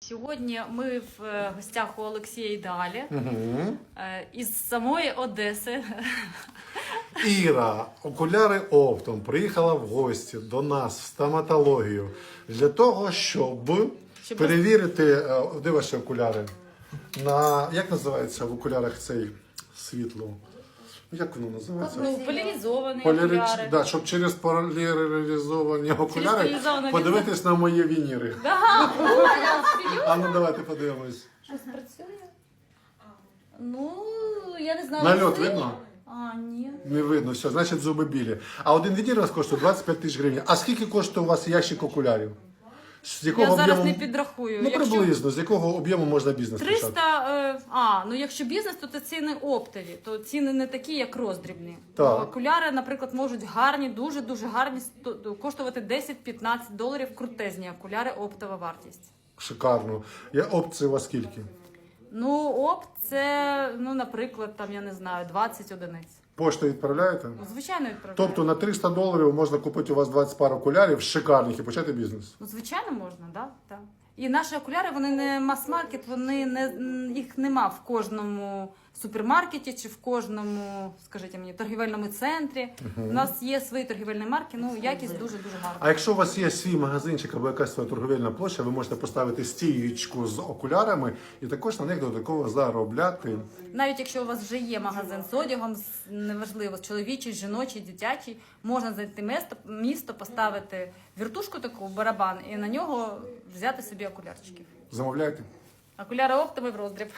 Сьогодні ми в е, гостях у Олексія і далі Угу. із самої Одеси. Іра, окуляри оптом, приїхала в гості до нас в стоматологію для того, щоб, Щоб перевірити, е, де ваші окуляри? На як називається в окулярах цей світло? Ну, Як воно називається? Ну, поляризовані Полярич... окуляри. Да, щоб через поляризовані окуляри поляризовані подивитись на мої вініри. Да, А ну давайте подивимось. Щось працює? Ну, я не знаю. Нальот видно? А, ні. Не видно, все, значить зуби білі. А один відір у вас коштує 25 тисяч гривень. А скільки коштує у вас ящик окулярів? З Я зараз об'єму? не підрахую. Ну, Якщо приблизно, з якого об'єму можна бізнес почати? 300, е, а, ну якщо бізнес, то це ціни оптові, то ціни не такі, як роздрібні. Так. Окуляри, наприклад, можуть гарні, дуже-дуже гарні, сто- коштувати 10-15 доларів крутезні окуляри, оптова вартість. Шикарно. Я опції у вас скільки? Ну, опт це, ну, наприклад, там, я не знаю, 20 одиниць. Пошту відправляєте? Ну, звичайно, відправляю. Тобто на 300 доларів можна купити у вас 20 пар окулярів шикарних і почати бізнес. Ну, звичайно, можна, да? так. І наші окуляри, вони не мас-маркет, вони не їх нема в кожному супермаркеті чи в кожному, скажіть мені, торгівельному центрі. У нас є свої торгівельні марки, ну якість дуже дуже гарна. А якщо у вас є свій магазинчик або якась своя торговельна площа, ви можете поставити стіючку з окулярами і також на них додатково заробляти. Навіть якщо у вас вже є магазин з одягом, неважливо, чоловічий, жіночий, дитячий, можна знайти місто, місто, поставити віртушку таку барабан і на нього взяти собі окулярчиків. Замовляйте. Окуляри оптовий в роздріб.